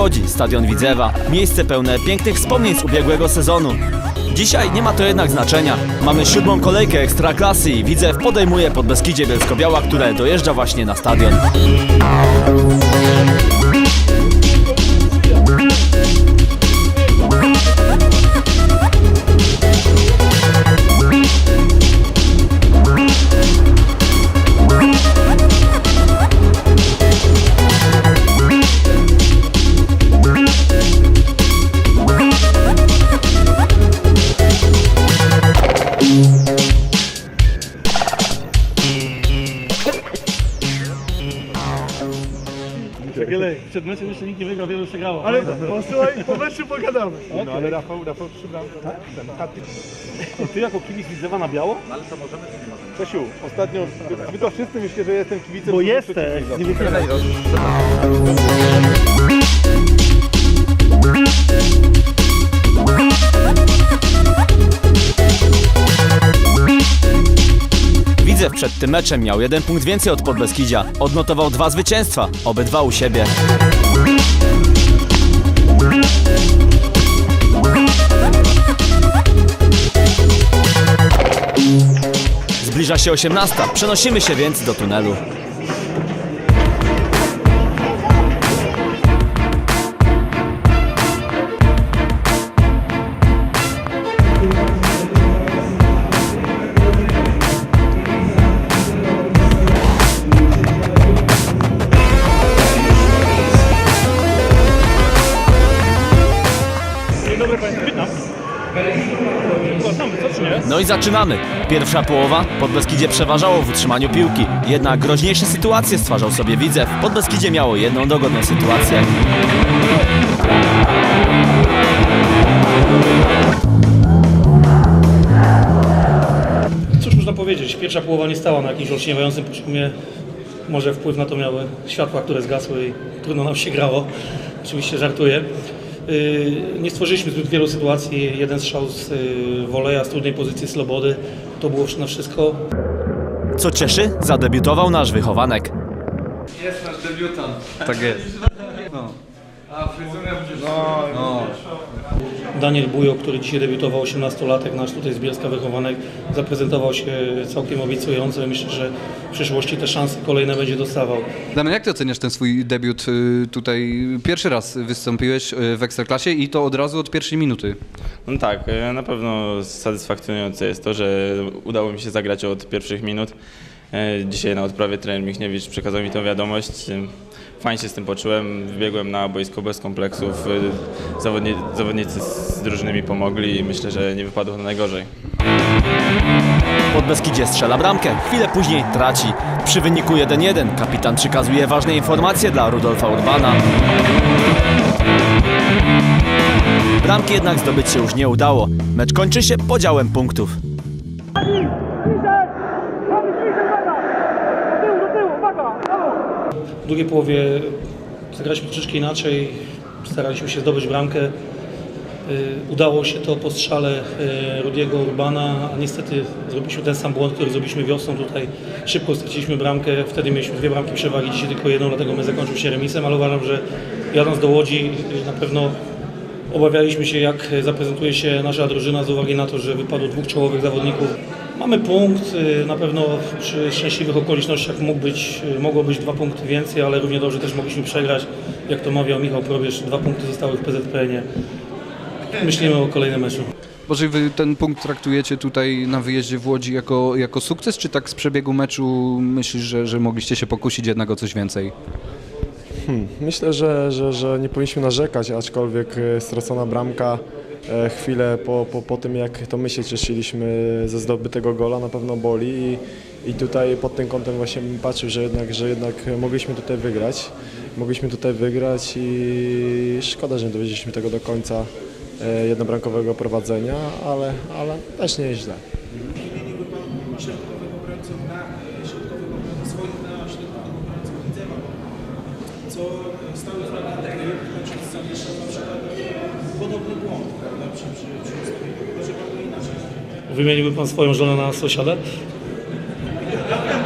Łodzi, stadion Widzewa. Miejsce pełne pięknych wspomnień z ubiegłego sezonu. Dzisiaj nie ma to jednak znaczenia. Mamy siódmą kolejkę Ekstraklasy i Widzew podejmuje pod Beskidzie Bielsko-Biała, które dojeżdża właśnie na stadion. Wiele, przed meczem jeszcze nikt nie wygrał, wielu przegrało. Ale posłuchaj, po meczu pogadamy. No, ale Rafał, Rafał bramki. Ten. To ty jako kibic Widzewa na biało? No, ale co możemy, czy nie możemy? Czesiu, ostatnio, wy to wszyscy myślicie, że jestem kibicem. Bo jesteś, nie wypieraj. Przed tym meczem miał jeden punkt więcej od Podbeskidzia. Odnotował dwa zwycięstwa, obydwa u siebie. Zbliża się 18. Przenosimy się więc do tunelu. Witam. No i zaczynamy. Pierwsza połowa Podbeskidzie przeważało w utrzymaniu piłki. Jednak groźniejsze sytuacje stwarzał sobie Widzew. Podbeskidzie miało jedną dogodną sytuację. Cóż można powiedzieć, pierwsza połowa nie stała na jakimś olśniewającym poziomie. Może wpływ na to miały światła, które zgasły i trudno nam się grało. Oczywiście żartuję. Yy, Nie stworzyliśmy zbyt wielu sytuacji. Jeden strzał z yy, woleja, z trudnej pozycji Slobody. To było na wszystko. Co cieszy, zadebiutował nasz wychowanek. Jest nasz debiutant. Tak jest. A fryzurę No, Daniel Bujo, który dzisiaj debiutował, 18-latek, nasz tutaj z Bielska wychowanek, zaprezentował się całkiem obiecująco i myślę, że w przyszłości te szanse kolejne będzie dostawał. Damian, jak ty oceniasz ten swój debiut y, tutaj? Pierwszy raz wystąpiłeś y, w Ekstraklasie i to od razu od pierwszej minuty. No tak, e, na pewno satysfakcjonujące jest to, że udało mi się zagrać od pierwszych minut. E, Dzisiaj na odprawie trener Michniewicz przekazał mi tę wiadomość. E, Fajnie się z tym poczułem, wbiegłem na boisko bez kompleksów. E, Zawodni, zawodnicy z drużyny mi pomogli i myślę, że nie wypadło to najgorzej. Podbeskidzie strzela bramkę, chwilę później traci. Przy wyniku 1-1 kapitan przekazuje ważne informacje dla Rudolfa Urbana. Bramki jednak zdobyć się już nie udało. Mecz kończy się podziałem punktów. Drugiej połowie zagraliśmy troszeczkę inaczej, staraliśmy się zdobyć bramkę. Y, Udało się to po strzale y, Rudiego Urbana, a niestety zrobiliśmy ten sam błąd, który zrobiliśmy wiosną tutaj. Szybko straciliśmy bramkę, wtedy mieliśmy dwie bramki przewagi, dzisiaj tylko jedną, dlatego my zakończył się remisem, ale uważam, że jadąc do Łodzi y, na pewno obawialiśmy się jak zaprezentuje się nasza drużyna z uwagi na to, że wypadło dwóch czołowych zawodników. Mamy punkt, y, na pewno przy szczęśliwych okolicznościach mógł być, y, mogło być dwa punkty więcej, ale równie dobrze też mogliśmy przegrać. Jak to mawiał Michał Probierz, dwa punkty zostały w PZPN-ie. Myślimy o kolejnym meczu. Może wy ten punkt traktujecie tutaj na wyjeździe w Łodzi jako, jako sukces, czy tak z przebiegu meczu myślisz, że, że mogliście się pokusić jednak o coś więcej? Myślę, że, że, że nie powinniśmy narzekać, aczkolwiek e, stracona bramka chwilę po, po, po tym, jak to my się cieszyliśmy ze zdobytego gola, na pewno boli i, i tutaj pod tym kątem właśnie bym patrzył, że jednak, że jednak mogliśmy tutaj wygrać. Mogliśmy tutaj wygrać i szkoda, że nie dowiedzieliśmy tego do końca e, jednobramkowego prowadzenia, ale, ale też nie jest źle. stały na przykład podobny błąd, prawda, przy, ustawieniu, inaczej. Wymieniłby Pan swoją żonę na sąsiada?